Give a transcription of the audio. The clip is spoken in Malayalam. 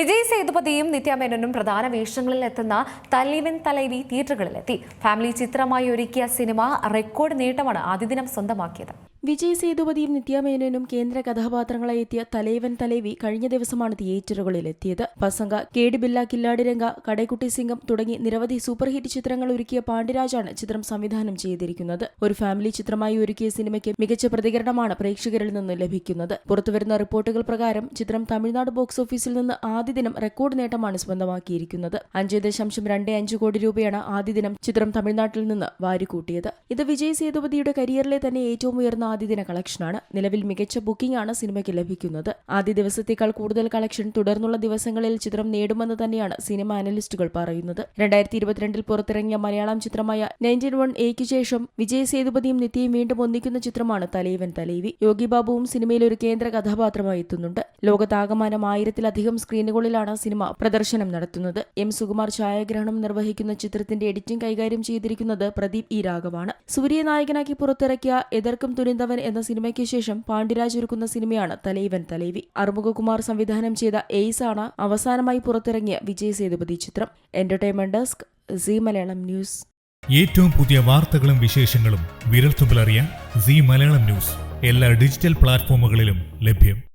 വിജയ് സേതുപതിയും നിത്യാമേനോനും പ്രധാന വേഷങ്ങളിൽ എത്തുന്ന തലീവൻ തലൈവി തിയേറ്ററുകളിലെത്തി. ഫാമിലി ചിത്രമായി ഒരുക്കിയ സിനിമ റെക്കോർഡ് നേട്ടമാണ് ആദ്യ ദിനം സ്വന്തമാക്കിയത്. വിജയ് സേതുപതിയും നിത്യാമേനോനും കേന്ദ്ര കഥാപാത്രങ്ങളായി എത്തിയ തലൈവൻ തലൈവി കഴിഞ്ഞ ദിവസമാണ് തിയേറ്ററുകളിൽ എത്തിയത് പസംഗ കേടിബില്ല കില്ലാടിരംഗ കടൈക്കുട്ടി സിംഗം തുടങ്ങി നിരവധി സൂപ്പർ ഹിറ്റ് ചിത്രങ്ങൾ ഒരുക്കിയ പാണ്ഡ്യരാജാണ് ചിത്രം സംവിധാനം ചെയ്തിരിക്കുന്നത്. ഒരു ഫാമിലി ചിത്രമായി ഒരുക്കിയ സിനിമയ്ക്ക് മികച്ച പ്രതികരണമാണ് പ്രേക്ഷകരിൽ നിന്ന് ലഭിക്കുന്നത്. പുറത്തുവരുന്ന റിപ്പോർട്ടുകൾ പ്രകാരം ചിത്രം തമിഴ്നാട് ബോക്സ് ഓഫീസിൽ നിന്ന് ആദ്യ ദിനം റെക്കോർഡ് നേട്ടമാണ് സ്വന്തമാക്കിയിരിക്കുന്നത്. അഞ്ച് ദശാംശം രണ്ട് അഞ്ച് കോടി രൂപയാണ് ആദ്യ ദിനം ചിത്രം തമിഴ്നാട്ടിൽ നിന്ന് വാരിക്കൂട്ടിയത്. ഇത് വിജയ് സേതുപതിയുടെ കരിയറിലെ തന്നെ ഏറ്റവും ഉയർന്ന ആദ്യ ദിന കളക്ഷനാണ്. നിലവിൽ മികച്ച ബുക്കിംഗ് ആണ് സിനിമയ്ക്ക് ലഭിക്കുന്നത്. ആദ്യ ദിവസത്തേക്കാൾ കൂടുതൽ കളക്ഷൻ തുടർന്നുള്ള ദിവസങ്ങളിൽ ചിത്രം നേടുമെന്ന് തന്നെയാണ് സിനിമ അനലിസ്റ്റുകൾ പറയുന്നത്. രണ്ടായിരത്തി ഇരുപത്തിരണ്ടിൽ പുറത്തിറങ്ങിയ മലയാളം ചിത്രമായ നയന്റീൻ വൺ എയ്ക്ക് ശേഷം വിജയ് സേതുപതിയും നിത്യയും വീണ്ടും ഒന്നിക്കുന്ന ചിത്രമാണ് തലൈവൻ തലൈവി. യോഗി ബാബുവും സിനിമയിൽ ഒരു കേന്ദ്ര കഥാപാത്രമായി എത്തുന്നുണ്ട്. ലോകത്താകമാനം ആയിരത്തിലധികം സ്ക്രീനുകളിലാണ് സിനിമ പ്രദർശനം നടത്തുന്നത്. എം സുകുമാർ ഛായാഗ്രഹണം നിർവഹിക്കുന്ന ചിത്രത്തിന്റെ എഡിറ്റിംഗ് കൈകാര്യം ചെയ്തിരിക്കുന്നത് പ്രദീപ് ഇ രാഘവാണ്. സൂര്യനായകനാക്കി പുറത്തിറക്കിയ എതിർക്കും എതർക്കും തുനിന്തവൻ എന്ന സിനിമയ്ക്ക് ശേഷം പാണ്ഡ്യരാജ് ഒരുക്കുന്ന സിനിമയാണ് തലൈവൻ തലൈവി. അറുമുഖകുമാർ സംവിധാനം ചെയ്ത എയ്സ് ആണ് അവസാനമായി പുറത്തിറങ്ങിയ വിജയ് സേതുപതി ചിത്രം. Entertainment desk Zee Malayalam news. ഏറ്റവും പുതിയ വാർത്തകളും വിശേഷങ്ങളും വിരൽത്തുമ്പിലറിയാൻ സി മലയാളം ന്യൂസ്. എല്ലാ ഡിജിറ്റൽ പ്ലാറ്റ്ഫോമുകളിലും ലഭ്യം.